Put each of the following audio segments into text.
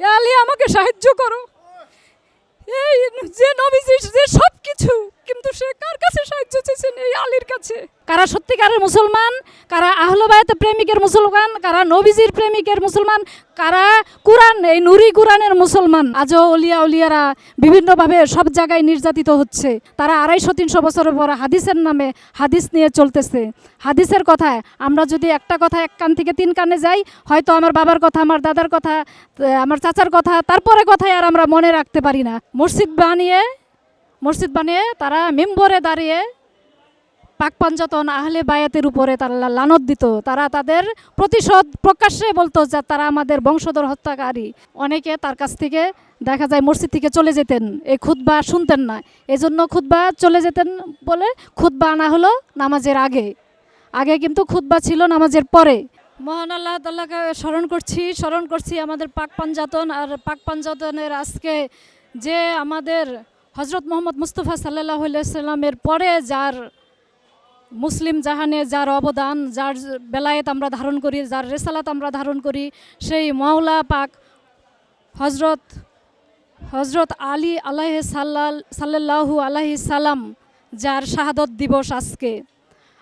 আলী আমাকে সাহায্য করো। এই যে নবীজি যে সব কিছু, কিন্তু সে কার কাছে সাহায্য চেয়েছেন এই আলীর কাছে? কারা সত্যিকারের মুসলমান? কারা আহলবায়ত প্রেমিকের মুসলমান? কারা নবীজির প্রেমিকের মুসলমান? কারা কোরআন, এই নুরি কোরআনের মুসলমান? আজও অলিয়া উলিয়ারা বিভিন্নভাবে সব জায়গায় নির্যাতিত হচ্ছে। তারা আড়াইশো, তিনশো বছরের পর হাদিসের নামে হাদিস নিয়ে চলতেছে। হাদিসের কথায় আমরা যদি একটা কথা এক কান থেকে তিন কানে যাই, হয়তো আমার বাবার কথা, আমার দাদার কথা আমার চাচার কথা, তারপরে কথায় আর আমরা মনে রাখতে পারি না। মসজিদ বানিয়ে মসজিদ বানিয়ে তারা মেম্বরে দাঁড়িয়ে পাক পাঞ্জাতন আহলে বায়াতের উপরে তারা লানত দিত। তারা তাদের প্রতিশোধ প্রকাশ্যে বলতো যে তারা আমাদের বংশধর হত্যাকারী। অনেকে তার কাছ থেকে দেখা যায় মসজিদ থেকে চলে যেতেন এই খুতবা শুনতেন না। এজন্য খুতবা চলে যেতেন বলে খুতবা আনা হলো নামাজের আগে। আগে কিন্তু খুতবা ছিল নামাজের পরে। মহান আল্লাহ তাল্লাহকে স্মরণ করছি স্মরণ করছি আমাদের পাক পাঞ্জাতন আর পাক পাঞ্জাতনের আজকে যে আমাদের হজরত মোহাম্মদ মুস্তফা সাল্লাহ সাল্লামের পরে যার মুসলিম জাহানে যার অবদান, যার বেলায়েত আমরা ধারণ করি, যার রেসালাত আমরা ধারণ করি, সেই মাওলা পাক হজরত হজরত আলী আলাহ সাল্লাল সাল্লাহু আলাহি সালাম যার শাহাদত দিবস আজকে।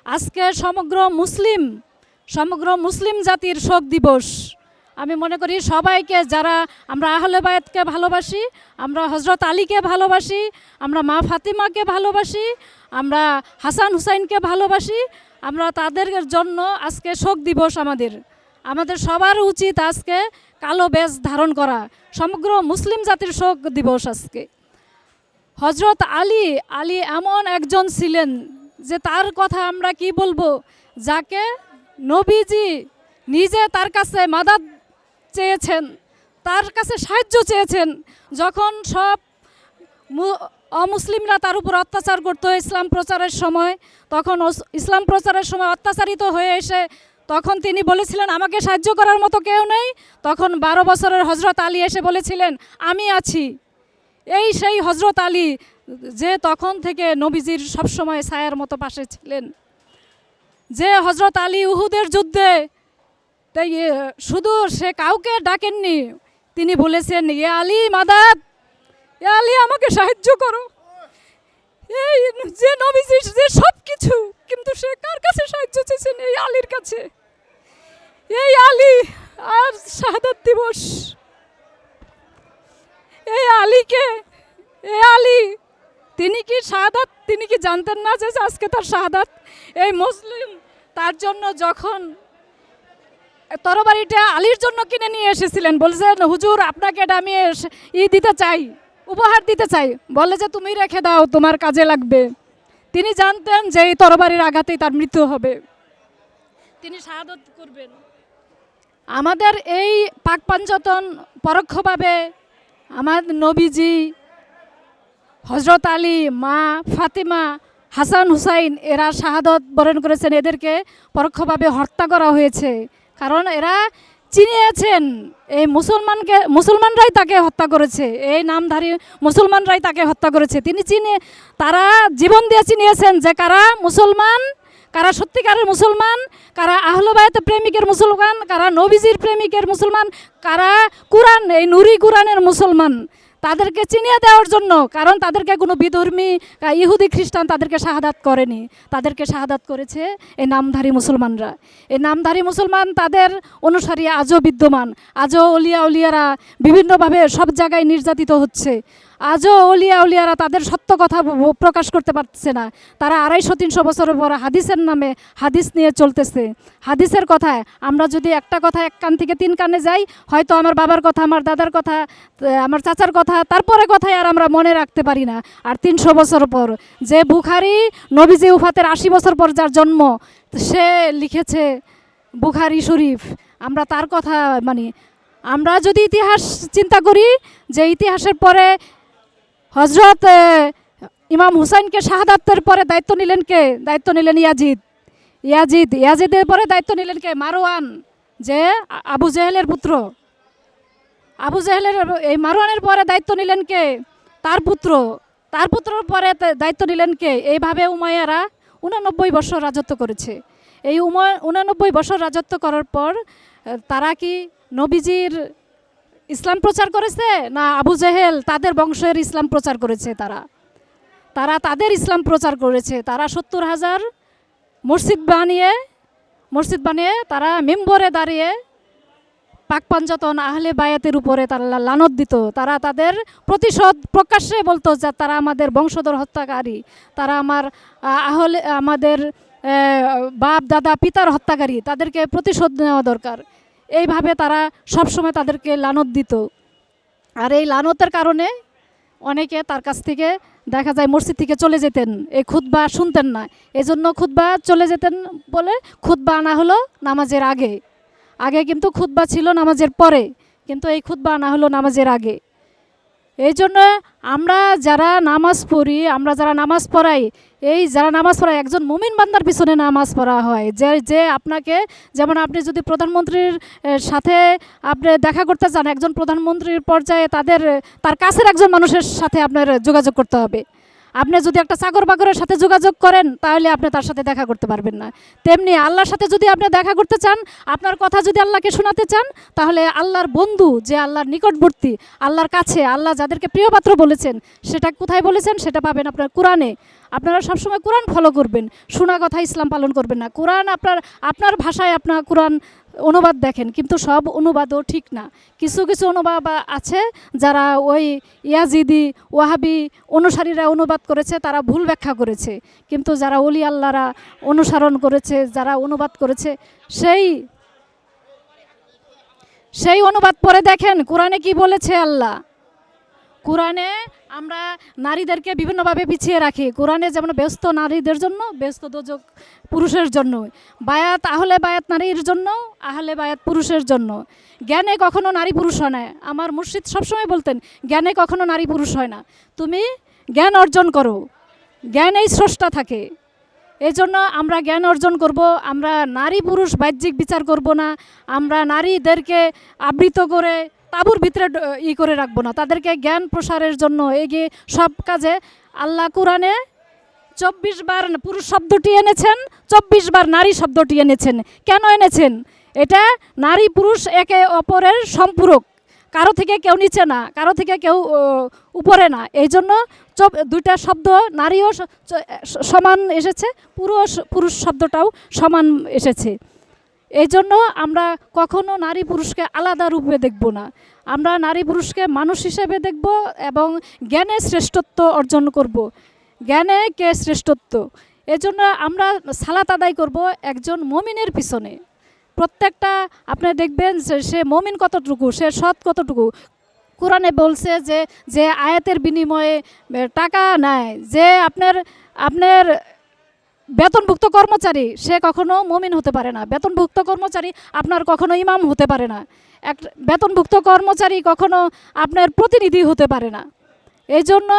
আজকে সমগ্র মুসলিম সমগ্র মুসলিম জাতির শোক দিবস। আমি মনে করি সবাইকে যারা আমরা আহলে বায়াতকে ভালোবাসি, আমরা হজরত আলীকে ভালোবাসি, আমরা মা ফাতিমাকে ভালোবাসি, আমরা হাসান হুসাইনকে ভালোবাসি, আমরা তাদের জন্য আজকে শোক দিবস আমাদের। আমাদের সবার উচিত আজকে কালো বেশ ধারণ করা, সমগ্র মুসলিম জাতির শোক দিবস আজকে। হজরত আলী আলী এমন একজন ছিলেন যে তার কথা আমরা কি বলব? যাকে নবীজি নিজে তার কাছে মাদাত চেয়েছেন, তার কাছে সাহায্য চেয়েছেন। যখন সব অমুসলিমরা তার উপর অত্যাচার করতো ইসলাম প্রচারের সময়, তখন ইসলাম প্রচারের সময় অত্যাচারিত হয়ে এসে তখন তিনি বলেছিলেন, আমাকে সাহায্য করার মতো কেউ নেই। তখন বারো বছরের হজরত আলী এসে বলেছিলেন, আমি আছি। এই সেই হজরত আলী, যে তখন থেকে নবীজির সবসময় ছায়ার মতো পাশে ছিলেন। যে হজরত আলী উহুদের যুদ্ধে তাই এ, শুধু সে কাউকে ডাকেননি তিনি বলেছেন ইয়ে আলী মাদাত এ আলী আমাকে সাহায্য করো। এই যে নবীজির যে সব কিছু কিন্তু সে কার কাছে সাহায্য চেয়েছেন এই আলীর কাছে? এই আলী আর শাহাদাত দিবস। এই আলীকে এ আলী তিনি কি শাহাদাত? তিনি কি জানতেন না যে আজকে তার শাহাদাত? এই মুসলিম তার জন্য যখন তরবারিটা আলীর জন্য কিনে নিয়ে এসেছিলেন। বলছেন হুজুর, আপনাকে এটা আমি ই দিতে চাই, উপহার দিতে চাই। বলে যে, তুমি রেখে দাও, তোমার কাজে লাগবে। তিনি জানতেন যে এই তরবারির আঘাতেই তার মৃত্যু হবে। তিনি শাহাদত করবেন। আমাদের এই পাক পাঞ্জতন পরোক্ষভাবে আমার নবীজি, হজরত আলী, মা ফাতিমা, হাসান হুসাইন, এরা শাহাদত বরণ করেছেন। এদেরকে পরোক্ষভাবে হত্যা করা হয়েছে। কারণ এরা চিনিয়েছেন। এই মুসলমানকে, মুসলমানরাই তাকে হত্যা করেছে। এই নামধারী মুসলমানরাই তাকে হত্যা করেছে। তিনি চিনে, তারা জীবন দিয়ে চিনিয়েছেন যে কারা মুসলমান, কারা সত্যিকারের মুসলমান, কারা আহলবায়ত প্রেমিকের মুসলমান, কারা নবীজির প্রেমিকের মুসলমান, কারা কোরআন, এই নুরি কোরআনের মুসলমান। তাদেরকে চিনিয়ে দেওয়ার জন্য, কারণ তাদেরকে কোনো বিধর্মী ইহুদি খ্রিস্টান তাদেরকে শাহাদাত করেনি। তাদেরকে শাহাদাত করেছে এই নামধারী মুসলমানরা। এই নামধারী মুসলমান তাদের অনুসারী আজও বিদ্যমান। আজও অলিয়া উলিয়ারা বিভিন্নভাবে সব জায়গায় নির্যাতিত হচ্ছে। আজও অলিয়া উলিয়ারা তাদের সত্য কথা প্রকাশ করতে পারছে না। তারা আড়াইশো, তিনশো বছরের পর হাদিসের নামে হাদিস নিয়ে চলতেছে। হাদিসের কথায় আমরা যদি একটা কথা এক কান থেকে তিন কানে যাই, হয়তো আমার বাবার কথা, আমার দাদার কথা আমার চাচার কথা, তারপরে কথায় আর আমরা মনে রাখতে পারি না। আর তিনশো বছর পর যে বুখারি নবীজি উফাতের আশি বছর পর যার জন্ম, সে লিখেছে বুখারি শরীফ। আমরা তার কথা মানে। আমরা যদি ইতিহাস চিন্তা করি, যে ইতিহাসের পরে হজরত ইমাম হুসাইনকে শাহাদাতের পরে দায়িত্ব নিলেন কে? দায়িত্ব নিলেন ইয়াজিদ। ইয়াজিদ, ইয়াজিদের পরে দায়িত্ব নিলেন কে? মারোয়ান যে আবু জেহেলের পুত্র। আবু জেহেলের, এই মারোয়ানের পরে দায়িত্ব নিলেন কে? তার পুত্র। তার পুত্রর পরে দায়িত্ব নিলেন কে? এইভাবে উমায়ারা উনানব্বই বছর রাজত্ব করেছে। এই উমা, উনানব্বই বছর রাজত্ব করার পর তারা কি নবীজির ইসলাম প্রচার করেছে না আবু জেহেল তাদের বংশের ইসলাম প্রচার করেছে তারা? তারা তাদের ইসলাম প্রচার করেছে। তারা সত্তর হাজার মসজিদ বানিয়ে মসজিদ বানিয়ে তারা মেম্বরে দাঁড়িয়ে পাক পাঞ্জাতন আহলে বায়াতের উপরে তারা লানত দিত। তারা তাদের প্রতিশোধ প্রকাশ্যে বলতো যে তারা আমাদের বংশধর হত্যাকারী, তারা আমার আহলে, আমাদের বাপ, দাদা, পিতার হত্যাকারী, তাদেরকে প্রতিশোধ নেওয়া দরকার। এইভাবে তারা সবসময় তাদেরকে লানত দিত। আর এই লানতের কারণে অনেকে তার কাছ থেকে দেখা যায় মসজিদ থেকে চলে যেতেন। এই খুতবা শুনতেন না। এজন্য খুতবা চলে যেতেন বলে খুতবা আনা হলো নামাজের আগে। আগে কিন্তু খুতবা ছিল নামাজের পরে, কিন্তু এই খুতবা আনা হলো নামাজের আগে। এই জন্য আমরা যারা নামাজ পড়ি, আমরা যারা নামাজ পড়াই এই যারা নামাজ পড়ায় একজন মুমিন বান্দার পিছনে নামাজ পড়া হয়। যে যে আপনাকে, যেমন আপনি যদি প্রধানমন্ত্রীর সাথে আপনি দেখা করতে চান, একজন প্রধানমন্ত্রীর পর্যায়ে তাদের, তার কাছের একজন মানুষের সাথে আপনার যোগাযোগ করতে হবে। আপনি যদি একটা চাকর বাকরের সাথে যোগাযোগ করেন, তাহলে আপনি তার সাথে দেখা করতে পারবেন না। তেমনি আল্লাহর সাথে যদি আপনি দেখা করতে চান, আপনার কথা যদি আল্লাহকে শোনাতে চান, তাহলে আল্লাহর বন্ধু যে আল্লাহর নিকটবর্তী, আল্লাহর কাছে, আল্লাহ যাদেরকে প্রিয়পাত্র বলেছেন, সেটা কোথায় বলেছেন সেটা পাবেন আপনার কোরআনে। আপনারা সবসময় কোরআন ফলো করবেন, শোনা কথা ইসলাম পালন করবেন না। কোরআন আপনার আপনার ভাষায় আপনার কোরআন অনুবাদ দেখেন, কিন্তু সব অনুবাদও ঠিক না। কিছু কিছু অনুবাদ আছে যারা ওই ইয়াজিদি, ওয়াহাবি অনুসারীরা অনুবাদ করেছে, তারা ভুল ব্যাখ্যা করেছে। কিন্তু যারা অলি আল্লাহরা অনুসরণ করেছে, যারা অনুবাদ করেছে, সেই সেই অনুবাদ পরে দেখেন, কোরআনে কি বলেছে আল্লাহ? কোরআনে আমরা নারীদেরকে বিভিন্নভাবে পিছিয়ে রাখি। কোরআনে যেমন ব্যস্ত নারীদের জন্য, ব্যস্ত দোজক পুরুষের জন্য। বায়াত আহলে বায়াত নারীর জন্য, আহলে বায়াত পুরুষের জন্য। জ্ঞানে কখনো নারী পুরুষ হয় না। আমার মুর্শিদ সবসময় বলতেন, জ্ঞানে কখনো নারী পুরুষ হয় না। তুমি জ্ঞান অর্জন করো। জ্ঞানেই স্রষ্টা থাকে। এই জন্য আমরা জ্ঞান অর্জন করব। আমরা নারী পুরুষ বাহ্যিক বিচার করব না। আমরা নারীদেরকে আবৃত করে তাবুর ভিতরে ই করে রাখব না। তাদেরকে জ্ঞান প্রসারের জন্য এগিয়ে সব কাজে আল্লাহ কোরআনে চব্বিশ বার পুরুষ শব্দটি এনেছেন, চব্বিশ বার নারী শব্দটি এনেছেন। কেন এনেছেন? এটা নারী পুরুষ একে অপরের সম্পূরক। কারও থেকে কেউ নিচে না, কারও থেকে কেউ উপরে না। এই জন্য দুইটা শব্দ নারীও সমান এসেছে, পুরুষ পুরুষ শব্দটাও সমান এসেছে। এই জন্য আমরা কখনো নারী পুরুষকে আলাদা রূপে দেখব না। আমরা নারী পুরুষকে মানুষ হিসেবে দেখব এবং জ্ঞানে শ্রেষ্ঠত্ব অর্জন করব। জ্ঞানে কে শ্রেষ্ঠত্ব? এজন্য আমরা সালাত আদায় করব একজন মমিনের পিছনে। প্রত্যেকটা আপনি দেখবেন যে সে মমিন কতটুকু, সে সৎ কতটুকু। কোরআনে বলছে যে যে আয়াতের বিনিময়ে টাকা নেয়, যে আপনার আপনার বেতনভুক্ত কর্মচারী, সে কখনো মমিন হতে পারে না। বেতনভুক্ত কর্মচারী আপনার কখনো ইমাম হতে পারে না। এক, বেতনভুক্ত কর্মচারী কখনো আপনার প্রতিনিধি হতে পারে না। এই জন্য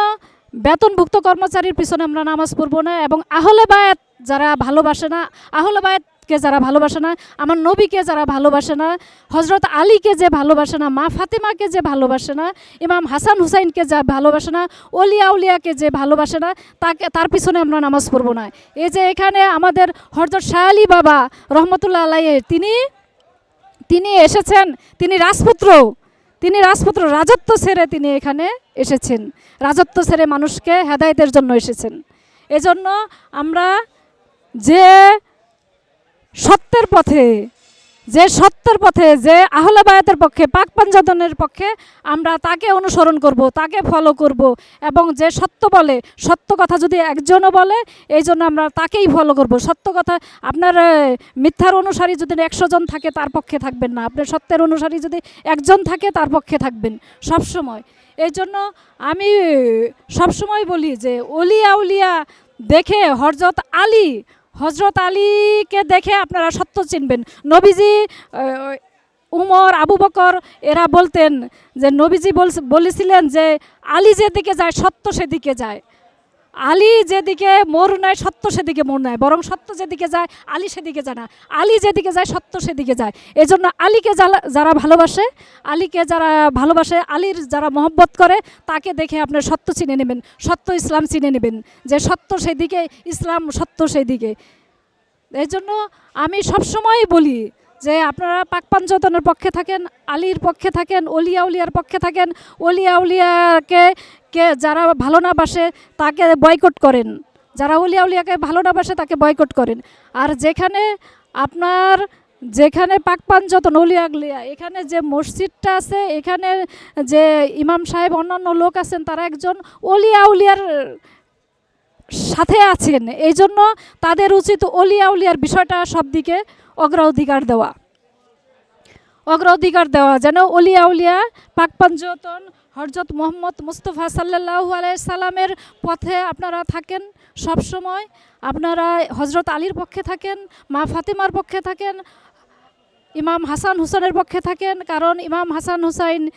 বেতনভুক্ত কর্মচারীর পিছনে আমরা নামাজ পড়ব না এবং আহলে বায়াত যারা ভালোবাসে না, আহলে বায়াতকে যারা ভালোবাসে না, আমার নবীকে যারা ভালোবাসে না হজরত আলীকে যে ভালোবাসে না, মা ফাতেমাকে যে ভালোবাসে না, ইমাম হাসান হুসাইনকে যা ভালোবাসে না, অলিয়া উলিয়াকে যে ভালোবাসে না, তাকে, তার পিছনে আমরা নামাজ পড়ব না। এই যে এখানে আমাদের হজরত শাহ আলী বাবা রহমতুল্লাহ আলাই তিনি তিনি এসেছেন, তিনি রাজপুত্র তিনি রাজপুত্র, রাজত্ব ছেড়ে তিনি এখানে এসেছেন। রাজত্ব ছেড়ে মানুষকে হেদায়েতের জন্য এসেছেন। এজন্য আমরা যে সত্যের পথে, যে সত্যের পথে, যে আহলে বায়াতের পক্ষে, পাক পাঞ্জাতনের পক্ষে আমরা তাকে অনুসরণ করব, তাকে ফলো করব এবং যে সত্য বলে, সত্য কথা যদি একজনও বলে, এই জন্য আমরা তাকেই ফলো করব। সত্য কথা আপনার মিথ্যার অনুসারী যদি একশো জন থাকে, তার পক্ষে থাকবেন না। আপনার সত্যের অনুসারী যদি একজন থাকে, তার পক্ষে থাকবেন সব সময় এই জন্য আমি সবসময় বলি যে, অলিয়া উলিয়া দেখে হরজত আলী হজরত আলীকে দেখে আপনারা সত্য চিনবেন। নবীজি উমর, আবু বকর, এরা বলতেন যে, নবীজি বলছিলেন যে, আলী যেদিকে যায়, সত্য সেদিকে যায়। আলী যেদিকে মোর নেয় সত্য সেদিকে মোর নেয় বরং সত্য যেদিকে যায়, আলী সেদিকে যায় না। আলী যেদিকে যায়, সত্য সেদিকে যায়। এজন্য আলীকে যারা- ভালোবাসে, আলীকে যারা ভালোবাসে, আলীর যারা মহব্বত করে, তাকে দেখে আপনার সত্য চিনে নেবেন, সত্য ইসলাম চিনে নেবেন, যে সত্য সেদিকে, ইসলাম সত্য সেদিকে। এই জন্য আমি সবসময় বলি যে আপনারা পাক পাঞ্চতনের পক্ষে থাকেন, আলীর পক্ষে থাকেন, অলিয়া উলিয়ার পক্ষে থাকেন, অলিয়া উলিয়াকে কে যারা ভালো না বাসে তাকে বয়কট করেন। যারা অলিয়া উলিয়াকে ভালো না বাসে তাকে বয়কট করেন। আর যেখানে আপনার, যেখানে পাক পাঞ্চতন অলিয়া উলিয়া এখানে যে মসজিদটা আছে, এখানে যে ইমাম সাহেব অন্যান্য লোক আছেন, তারা একজন অলিয়া উলিয়ার সাথে আছেন। এই জন্য তাদের উচিত অলিয়া উলিয়ার বিষয়টা সব দিকে অগ্রাধিকার দেওয়া। অগ্রাধিকার দেওয়া, যেন অলিয়া উলিয়া পাক পাঞ্জতন হরজত মোহাম্মদ মুস্তফা সাল্লাহ সাল্লামের পথে আপনারা থাকেন সব সময় আপনারা হজরত আলীর পক্ষে থাকেন, মা ফাতেমার পক্ষে থাকেন, ইমাম হাসান হুসেনের পক্ষে থাকেন, কারণ ইমাম হাসান হুসাইন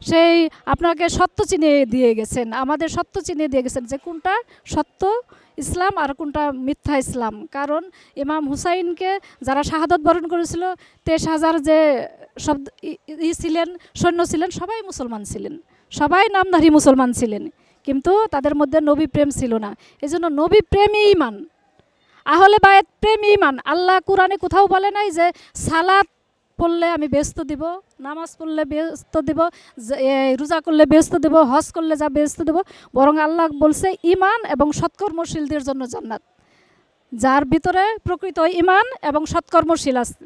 সেই আপনাকে সত্য চিনে দিয়ে গেছেন, আমাদের সত্য চিনে দিয়ে গেছেন যে কোনটা সত্য ইসলাম আর কোনটা মিথ্যা ইসলাম। কারণ ইমাম হুসাইনকে যারা শাহাদত বরণ করেছিল, তেইশ হাজার যে ই- ই ছিলেন, সৈন্য ছিলেন, সবাই মুসলমান ছিলেন। সবাই নামধারী মুসলমান ছিলেন, কিন্তু তাদের মধ্যে নবী প্রেম ছিল না। এই জন্য নবী প্রেমই ইমান আহলে বায়েত প্রেম ইমান আল্লাহ কোরআনে কোথাও বলে নাই যে সালাদ পড়লে আমি ব্যস্ত দিব, নামাজ পড়লে ব্যস্ত দিব রোজা করলে ব্যস্ত দিব, হজ করলে যা ব্যস্ত দিব, বরং আল্লাহ বলছে ইমান এবং সৎকর্মশীলদের জন্য জান্নাত। যার ভিতরে প্রকৃত ইমান এবং সৎকর্মশীল আছে,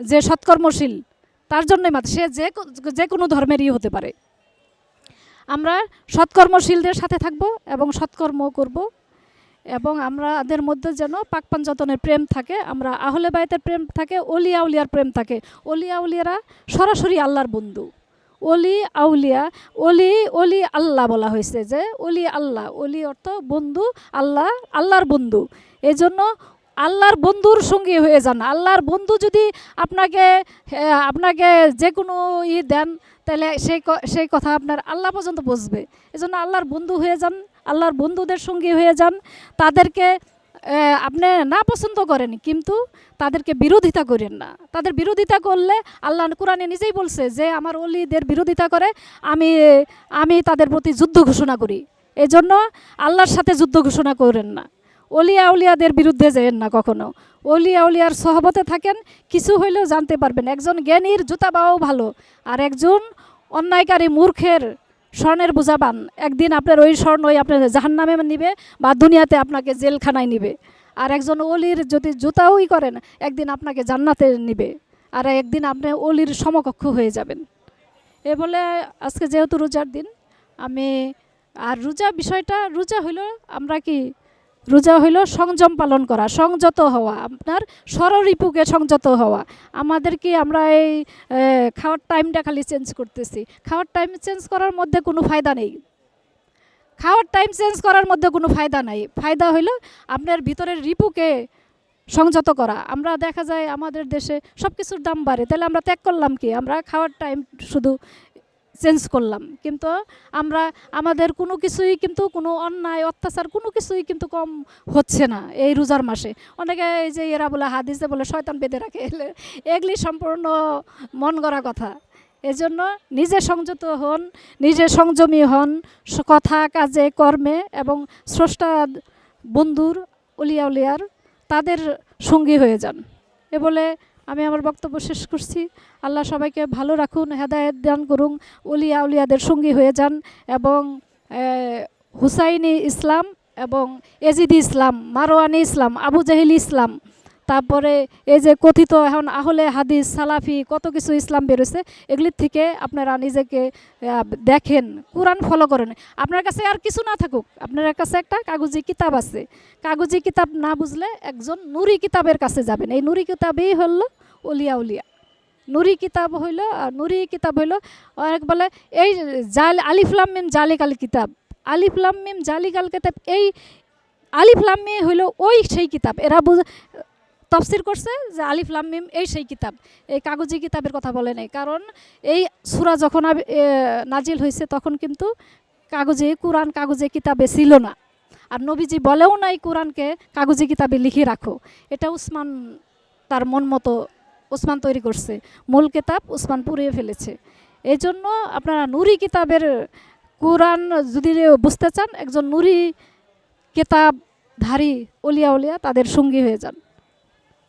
যে সৎকর্মশীল, তার জন্যই মাত্র। সে যে যে কোনো ধর্মেরই হতে পারে। আমরা সৎকর্মশীলদের সাথে থাকব এবং সৎকর্ম করব এবং আমাদের মধ্যে যেন পাক পাঞ্জতনের প্রেম থাকে, আমরা আহলে বায়তের প্রেম থাকে অলিয়া উলিয়ার প্রেম থাকে। অলিয়া উলিয়ারা সরাসরি আল্লাহর বন্ধু। অলি আউলিয়া, অলি অলি আল্লাহ বলা হয়েছে যে, অলি আল্লাহ। অলি অর্থ বন্ধু, আল্লাহ, আল্লাহর বন্ধু। এই জন্য আল্লাহর বন্ধুর সঙ্গী হয়ে যান। আল্লাহর বন্ধু যদি আপনাকে আপনাকে যে কোনো ই দেন তাহলে সেই সেই কথা আপনার আল্লাহ পর্যন্ত বুঝবে। এই জন্য আল্লাহর বন্ধু হয়ে যান, আল্লাহর বন্ধুদের সঙ্গী হয়ে যান। তাদেরকে আপনি না পছন্দ করেন, কিন্তু তাদেরকে বিরোধিতা করেন না। তাদের বিরোধিতা করলে আল্লাহ কোরআনে নিজেই বলছে যে, আমার অলিদের বিরোধিতা করে, আমি আমি তাদের প্রতি যুদ্ধ ঘোষণা করি। এই জন্য আল্লাহর সাথে যুদ্ধ ঘোষণা করেন না। অলিয়া উলিয়াদের বিরুদ্ধে যেন না কখনো। অলিয়া উলিয়ার সহবতে থাকেন, কিছু হইলেও জানতে পারবেন। একজন জ্ঞানীর জুতা পাওয়াও ভালো, আর একজন অন্যায়কারী মূর্খের স্বর্ণের বোঝাবান একদিন আপনার ওই স্বর্ণ ওই আপনার জাহান নামে নিবে বা দুনিয়াতে আপনাকে জেলখানায় নিবে। আর একজন অলির যদি জুতাওই করেন, একদিন আপনাকে জান্নাতে নিবে। আর একদিন আপনি অলির সমকক্ষ হয়ে যাবেন। এ বলে আজকে যেহেতু রোজার দিন, আমি আর রোজা বিষয়টা, রোজা হইল আমরা কি রোজা হইল সংযম পালন করা, সংযত হওয়া। আপনার স্বররিপুকে সংযত হওয়া। আমাদেরকে আমরা এই খাওয়ার টাইমটা খালি চেঞ্জ করতেছি। খাওয়ার টাইম চেঞ্জ করার মধ্যে কোনো ফায়দা নেই। খাওয়ার টাইম চেঞ্জ করার মধ্যে কোনো ফায়দা নাই। ফায়দা হইল আপনার ভিতরের রিপুকে সংযত করা। আমরা দেখা যায় আমাদের দেশে সব কিছুর দাম বাড়ে। তাহলে আমরা ত্যাগ করলাম কি? আমরা খাওয়ার টাইম শুধু চেঞ্জ করলাম। কিন্তু আমরা, আমাদের কোনো কিছুই কিন্তু কোনো অন্যায়, অত্যাচার কোনো কিছুই কিন্তু কম হচ্ছে না এই রোজার মাসে। অনেকে এই যে এরা বলে, হাদিসে বলে, শয়তান বেঁধে রাখে। এলে এগুলি সম্পূর্ণ মন গড়া কথা। এজন্য নিজে সংযত হন, নিজে সংযমী হন, কথা, কাজে, কর্মে এবং স্রষ্টা, বন্ধুর উলিয়া উলিয়ার তাদের সঙ্গী হয়ে যান। এ বলে আমি আমার বক্তব্য শেষ করছি। আল্লাহ সবাইকে ভালো রাখুন, হেদায়ত দান করুন, উলিয়া উলিয়াদের সঙ্গী হয়ে যান এবং হুসাইনি ইসলাম এবং এজিদি ইসলাম মারোয়ানি ইসলাম, আবু জাহিল ইসলাম। তারপরে এই যে কথিত এখন আহলে হাদিস, সালাফি কত কিছু ইসলাম বেরোছে এগুলির থেকে আপনারা নিজেকে দেখেন, কোরআন ফলো করেন। আপনার কাছে আর কিছু না থাকুক, আপনার কাছে একটা কাগজি কিতাব আছে। কাগজি কিতাব না বুঝলে একজন নুরি কিতাবের কাছে যাবেন। এই নুরি কিতাবেই হলো উলিয়া উলিয়া। নুরি কিতাব হইল আর নুরি কিতাব হইল অনেক বলে এই জাল আলিফলাম মিম জালিক আল কিতাব আলিফলাম মিম জালিক আল কিতাব, এই আলিফলাম মিম হইল ওই সেই কিতাব। এরা বুঝ তফসির করছে যে আলিফ লাম মিম, এই সেই কিতাব। এই কাগজি কিতাবের কথা বলে নাই। কারণ এই সুরা যখন নাজিল হয়েছে তখন কিন্তু কাগজে, কোরআন কাগজে কিতাবে ছিল না। আর নবীজি বলেও নাই কোরআনকে কাগজি কিতাবে লিখে রাখো। এটা উসমান তার মন মতো উসমান তৈরি করছে। মূল কিতাব উসমান পুড়িয়ে ফেলেছে। এই জন্য আপনারা নুরি কিতাবের কোরআন যদি বুঝতে চান, একজন নুরি কিতাবধারী অলিয়া উলিয়া তাদের সঙ্গী হয়ে যান।